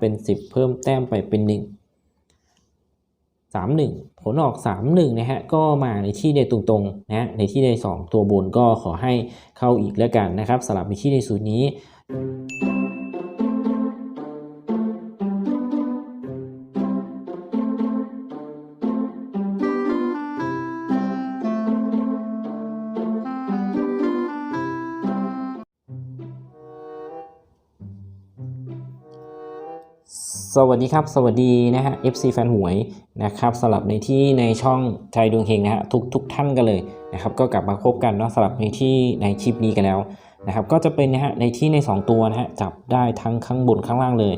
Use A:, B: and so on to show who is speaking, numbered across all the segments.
A: เป็น 10 เพิ่มแต้มไปเป็น 1 31 ผลออก 31 นะฮะ ก็มาในที่ในตรงๆนะฮะในที่ใน 2 ตัวบนก็ขอให้เข้าอีกแล้วกันนะครับสลับในที่ในสูตรนี้ สวัสดีครับ สวัสดีนะฮะ FC แฟนหวยนะครับสลับในที่ในช่องใจดวงเฮงนะฮะทุกทุกท่านกันเลยนะครับก็กลับมาพบกันเนาะสลับในที่ในคลิปนี้กันแล้วนะครับก็จะเป็นนะฮะในที่ใน 2 ตัวนะฮะจับได้ทั้งข้างบนข้างล่างเลย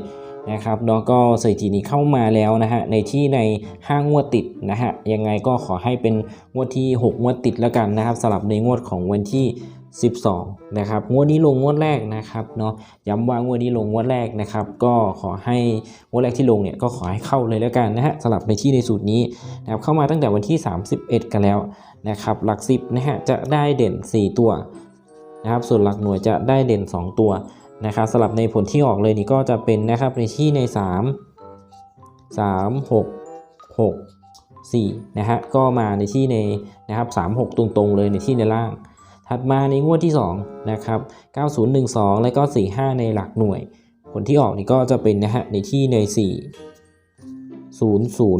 A: นะครับแล้วก็สถิตินี้เข้ามาแล้วนะฮะในที่ในห้างวดติดนะฮะยังไงก็ขอให้เป็นงวดที่ 6 งวดติดแล้วกันนะครับสลับในงวดของวันที่ 12 นะครับ งวดนี้ลงงวดแรกนะครับเนาะย้ำว่างวดนี้ลงงวดแรกนะครับ ก็ขอให้งวดแรกที่ลงเนี่ยก็ขอให้เข้าเลยแล้วกันนะฮะสลับในที่ในสูตรนี้นะครับเข้ามาตั้งแต่วันที่ 31 กันแล้วนะครับ หลักสิบนะฮะจะได้เด่น 4 ตัวนะครับ ส่วนหลักหน่วยจะได้เด่น 2 ตัวนะครับสลับในผลที่ออกเลยนี่ก็จะเป็นนะครับในที่ใน 3 3 6 6 4นะฮะก็มาในที่ในนะครับ 3 6 ตรงๆเลยในที่ในล่าง ถัดมาในงวดที่2นะครับ9012 แล้วก็ 45 ในหลักหน่วย ผลที่ออกนี่ก็จะเป็นนะฮะในที่ใน 4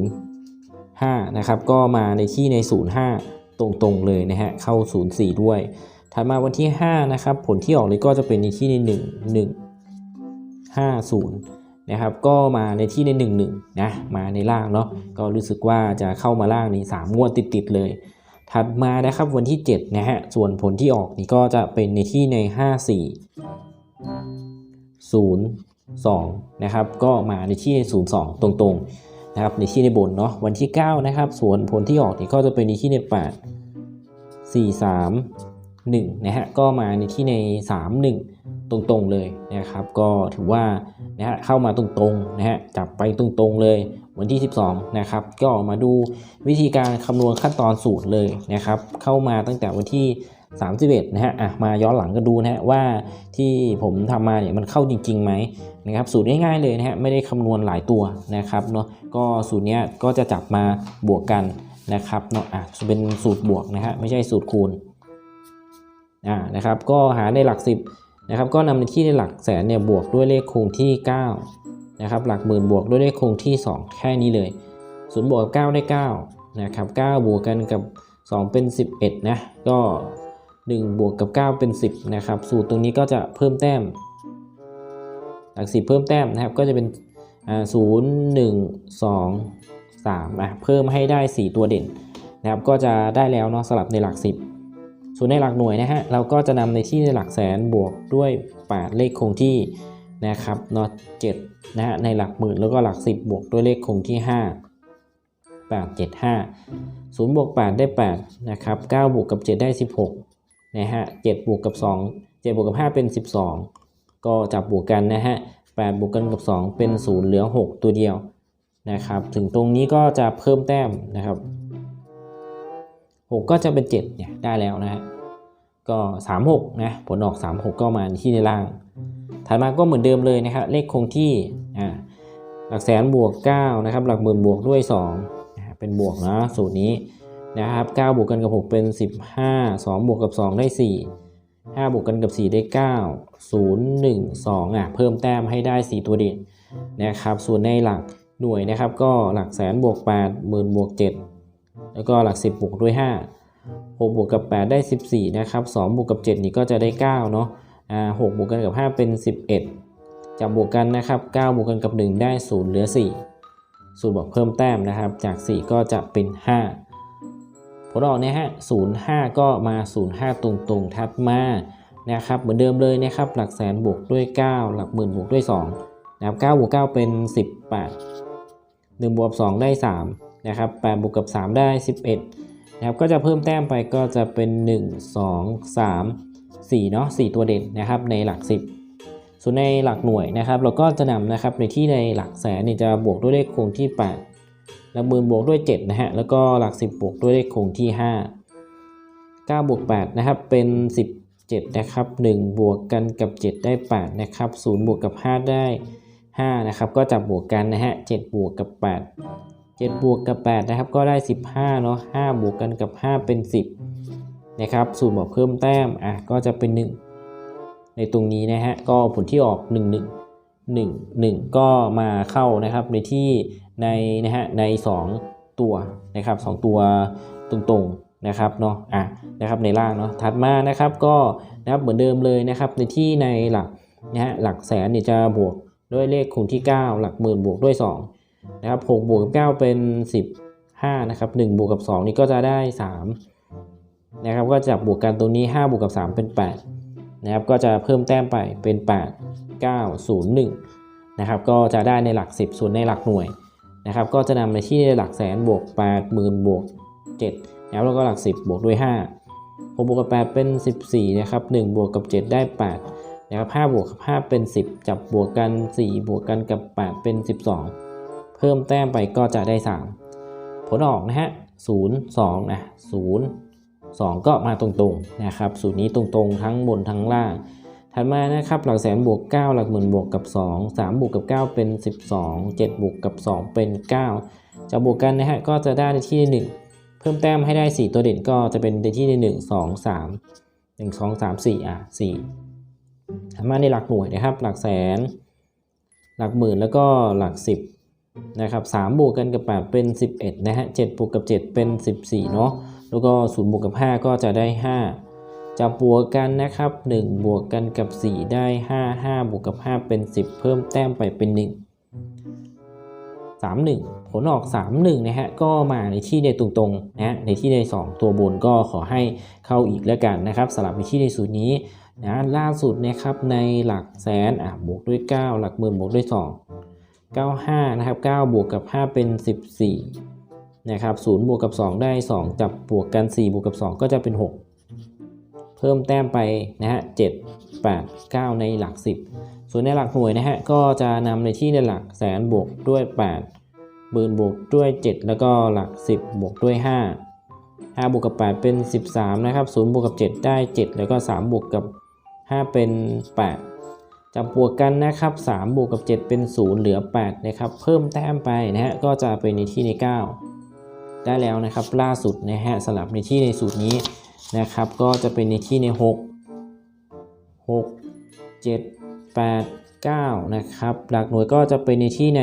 A: 005 นะครับ ก็มาในที่ใน 05 ตรงๆเลยนะฮะ เข้า 04 ด้วย ถัดมาวันที่ 5 นะครับ ผลที่ออกเลยก็จะเป็นในที่ใน 1 1 50นะครับก็มาในที่ใน1 1นะมาในล่างเนาะก็รู้สึกว่าจะเข้ามาล่างนี่3งวดติดๆเลย ถัดมานะครับวันที่ 7 นะฮะ ส่วนผลที่ออกนี่ก็จะเป็นในที่ใน 54 0 2 นะครับ ก็มาในที่02 ตรงๆ นะครับ ในที่ในบนเนาะ วันที่ 9 นะครับ ส่วนผลที่ออกนี่ก็จะเป็นในที่ใน 8 4 3 1 นะฮะ ก็มาในที่ใน 3 1 ตรงๆเลยนะครับก็ถือว่านะฮะเข้ามาตรงๆนะฮะจับไปตรงๆเลยวันที่ 12นะครับก็มาดูวิธีการคำนวณขั้นตอนสูตรเลยนะครับเข้ามาตั้งแต่วันที่ 31นะฮะอะมาย้อนหลังกันดูนะฮะว่าที่ผมทำมาเนี่ยมันเข้าจริงๆไหมนะครับสูตรง่ายๆเลยนะฮะไม่ได้คำนวณหลายตัวนะครับเนาะก็สูตรเนี้ยก็จะจับมาบวกกันนะครับเนาะอะเป็นสูตรบวกนะฮะไม่ใช่สูตรคูณอ่านะครับก็หาในหลัก 10 นะครับก็นำในที่ในหลักแสนเนี่ยบวกด้วยเลขคงที่9นะครับหลักหมื่นบวกด้วยเลขคงที่ 2 แค่นี้เลยศูนย์บวกกับ9ได้9นะครับ9บวกกันกับ 2 เป็น 11นะก็1บวกกับ 9 เป็น 10นะครับสูตรตรงนี้ก็จะเพิ่มแต้ม หลัก10เพิ่มแต้มนะครับก็จะเป็นอ่า0 1 2 3อะเพิ่มให้ได้ 4 ตัวเด่นนะครับก็จะได้แล้วเนาะสลับในหลัก 10 ส่วนในหลักหน่วยนะฮะเราก็จะนำในที่ในหลักแสนบวกด้วย 8 เลขคงที่นะครับเนาะ7นะฮะในหลักหมื่นแล้วก็หลัก 10 บวกด้วยเลขคงที่ 5 8 7 5 0บวก8ได้8นะครับ9บวกกับ 7 ได้ 16นะฮะ7บวกกับ 2 7บวกกับ 5 เป็น 12 ก็จับบวกกันนะฮะ8บวกกันกับ 2 เป็น 0 เหลือ 6 ตัวเดียวนะครับ ถึงตรงนี้ก็จะเพิ่มแต้มนะครับ 6 ก็จะเป็น 7 เนี่ย ได้แล้วนะฮะ ก็ 36 นะ ผลออก 36 ก็มาที่ในล่าง ถัดมาก็เหมือนเดิมเลยนะครับ เลขคงที่ อ่า หลักแสนบวก 9 นะครับ หลักหมื่นบวกด้วย2นะเป็นบวกนะ สูตรนี้นะครับ 9 บวกกันกับ 6 เป็น 15 2 บวกกับ 2 ได้ 4 5 บวกกันกับ 4 ได้ 9 0 1 2 อะ เพิ่มแต้มให้ได้ 4 ตัวเด่นนะครับ ส่วนในหลักหน่วยนะครับ ก็หลักแสนบวก8หมื่นบวก7 แล้วก็หลัก 10บวกด้วย 5 6 บวกกับ 8 ได้ 14 นะครับ2บวกกับ 7 นี่ก็จะได้9เนาะอ่า6บวกกันกับ 5 เป็น 11 จับบวกกันนะครับ9บวกกันกับ 1 ได้ 0 เหลือ 4 สูตรบอกเพิ่มแต้มนะครับ จาก 4 ก็จะเป็น 5 ผลออกเนี่ยฮะ05 ก็มา 05 ตรงๆถัดมานะครับเหมือนเดิมเลยนะครับหลักแสนบวกด้วย 9 หลักหมื่นบวกด้วย2นะครับ9บวก9เป็น 18 1บวก2ได้ 3 นะครับ8บวกกับ 3 ได้ 11นะครับก็จะเพิ่มแต้มไปก็จะเป็น 1 2 3 4เนาะ4ตัวเด่นนะครับในหลัก 10 ส่วนในหลักหน่วยนะครับ เราก็จะนำนะครับในที่ในหลักแสนเนี่ยจะบวกด้วยเลขคงที่ 8 หลักหมื่นบวกด้วย7นะฮะแล้วก็หลัก 10 บวกด้วยเลขคงที่ 5 9บวก8นะครับเป็น 17นะครับ1บวกกันกับ 7 ได้ 8 นะครับ0บวกกับ 5 ได้ 5 นะครับ ก็จับบวกกันนะฮะ7บวกกับ 8 7 บวกกับ 8 นะครับ ก็ได้ 15 เนาะ5บวกกันกับ 5 เป็น 10 นะครับ สูตรบอกเพิ่มแต้ม อะ ก็จะเป็น 1 ในตรงนี้นะฮะ ก็ผลที่ออก 1 1 1 1 ก็มาเข้านะครับในที่ในนะฮะใน 2 ตัวนะครับ 2 ตัวตรงๆนะครับเนาะ อะ นะครับในล่างเนาะ ถัดมานะครับก็นะครับเหมือนเดิมเลยนะครับในที่ในหลักนะฮะหลักแสนเนี่ยจะบวกด้วยเลขคูณที่ 9 หลักหมื่นบวกด้วย 2 นะครับ6บวกกับ9เป็น 15นะครับ1บวกกับ 2 นี่ก็จะได้3นะครับก็จับบวกกันตรงนี้ 5 บวกกับ 3 เป็น 8 นะครับ ก็จะเพิ่มแต้มไปเป็น 8 9 0 1 นะครับ ก็จะได้ในหลัก 10 ส่วนในหลักหน่วยนะครับ ก็จะนำในที่หลักแสนบวก 8 0,000บวก7นะครับแล้วก็หลัก 10 บวกด้วย 5 6บวกกับ 8 เป็น 14นะครับ1บวกกับ 7 ได้ 8นะครับ5บวกกับ 5 เป็น 10 จับบวกกัน 4 บวกกันกับ 8 เป็น 12 พิ่มแต้มไปก็จะได้ 3 ผลออกนะฮะ0 2นะ0 2ก็มาตรงๆนะครับสูตรนี้ตรงๆ ทั้งบนทั้งล่าง ถัดมานะครับหลักแสนบวก 9 หลักหมื่นบวกกับ 2 3 บวกกับ 9 เป็น 12 7 บวกกับ 2 เป็น 9 จะบวกกันนะฮะก็จะได้ในที่ 1 เพิ่มแต้มให้ได้ 4 ตัวเด่นก็จะเป็นในที่1 2 3 1 2 3 4อะ4ถัดมาในหลักหน่วยนะครับ หลักแสน หลักหมื่นแล้วก็หลัก 10 นะครับ3บวกกันกับ 8 เป็น 11 นะฮะ7บวกกับ 7 เป็น 14 เนาะแล้วก็0บวกกับ 5 ก็จะได้ 5จะบวกกันนะครับ 1 บวกกันกับ 4 ได้ 5 5 บวกกับ 5 เป็น 10 เพิ่มแต้มไปเป็น 1 3 1 ผลออก 3 1 นะฮะ ก็มาในที่ในตรงๆนะฮะในที่ใน 2 ตัวบนก็ขอให้เข้าอีกแล้วกันนะครับสลับในที่ในสูตรนี้นะล่าสุดนะครับในหลักแสนอะบวกด้วย 9 หลักหมื่นบวกด้วย 2 95 นะครับ 9 บวกกับ 5 เป็น 14 นะครับ0บวกกับ 2 ได้ 2 จับบวกกัน 4 บวกกับ 2 ก็จะเป็น 6 เพิ่มแต้มไปนะฮะ 7 8 9 ในหลัก 10 ส่วนในหลักหน่วยนะฮะ ก็จะนำในที่ในหลักแสนบวกด้วย 8 หมื่นบวกด้วย 7 แล้วก็หลัก 10 บวกด้วย 5 5 บวกกับ 8 เป็น 13 นะครับ0บวกกับ 7 ได้ 7 แล้วก็ 3 บวกกับ 5 เป็น 8 จับบวกกันนะครับ3บวกกับ 7 เป็น 0 เหลือ8นะครับเพิ่มแต้มไปนะฮะก็จะเป็นในที่ใน 9 ได้แล้วนะครับล่าสุดนะฮะสลับในที่ในสูตรนี้นะครับ ก็จะเป็นในที่ใน 6 6 7 8 9นะครับหลักหน่วยก็จะเป็นในที่ใน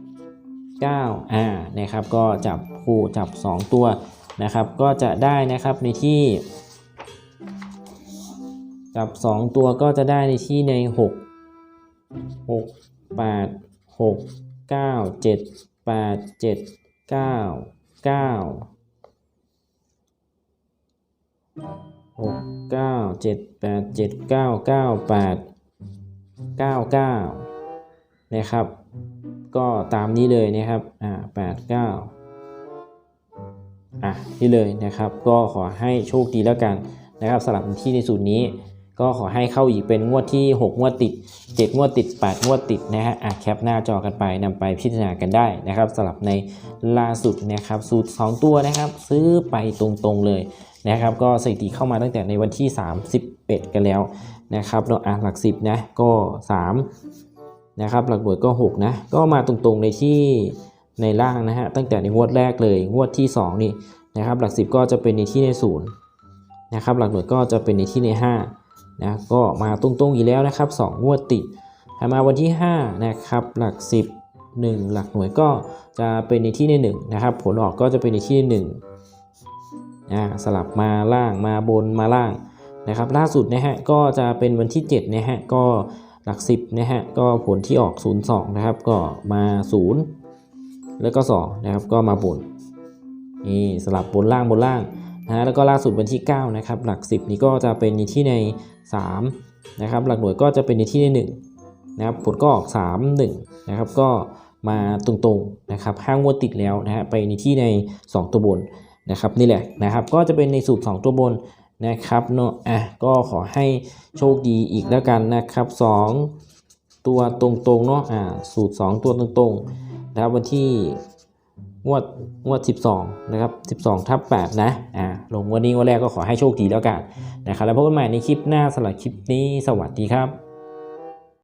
A: 8 9อ่านะครับก็จับคู่จับ 2 ตัวนะครับ ก็จะได้นะครับในที่ จับ 2 ตัวก็จะได้ในที่ใน 6 6 8 6 9 7 8 7 9 9 6 9 7 8 7 9 9 8 9 9 นะครับ ก็ตามนี้เลยนะครับ อ่า8 9 อะ นี่เลยนะครับ ก็ขอให้โชคดีแล้วกันนะครับสำหรับที่ในสูตรนี้ ก็ขอให้เข้าอีกเป็นงวดที่ 6 งวดติด 7 งวดติด 8 งวดติดนะฮะอะแคปหน้าจอกันไปนำไปพิจารณากันได้นะครับสำหรับในล่าสุดนะครับสูตร 2 ตัวนะครับ ซื้อไปตรงๆเลยนะครับ ก็สถิติเข้ามาตั้งแต่ในวันที่ 31 กันแล้วนะครับเนาอะหลัก 10 นะก็ 3 นะครับ หลักหน่วยก็ 6 นะ ก็มาตรงๆในที่ในล่างนะฮะตั้งแต่ในงวดแรกเลยงวดที่ 2 นี่นะครับ หลัก 10 ก็จะเป็นในที่ในศูนย์นะครับหลักหน่วยก็จะเป็นในที่ใน 5 นะก็มาตรงๆอีกแล้วนะครับ 2 งวดติดมาวันที่5นะครับหลัก 10 1 หลักหน่วยก็จะเป็นในที่ใน1นะครับผลออกก็จะเป็นในที่ใน1นะสลับมาล่างมาบนมาล่างนะครับล่าสุดนะฮะก็จะเป็นวันที่7นะฮะก็หลัก 10นะฮะก็ผลที่ออก 02 นะครับ ก็มา 0 แล้วก็2นะครับก็มาบนนี่สลับบนล่างบนล่าง นะแล้วก็ล่าสุดวันที่ 9 นะครับ หลัก 10 นี้ก็จะเป็นในที่ใน 3 นะครับ หลักหน่วยก็จะเป็นในที่ใน 1 นะครับ ผลก็ออก 3 1 นะครับ ก็มาตรงๆนะครับห้างวดติดแล้วนะฮะไปในที่ใน 2 ตัวบนนะครับนี่แหละนะครับ ก็จะเป็นในสูตร 2 ตัวบนนะครับเนาะอะก็ขอให้โชคดีอีกแล้วกันนะครับ 2 ตัวตรงๆเนาะอ่าสูตร 2 ตัวตรงๆนะครับวันที่ งวดงวด 12 นะครับ 12 ทับ8นะอ่าลงวันนี้วันแรกก็ขอให้โชคดีแล้วกันนะครับแล้วพบกันใหม่ในคลิปหน้าสำหรับคลิปนี้สวัสดีครับ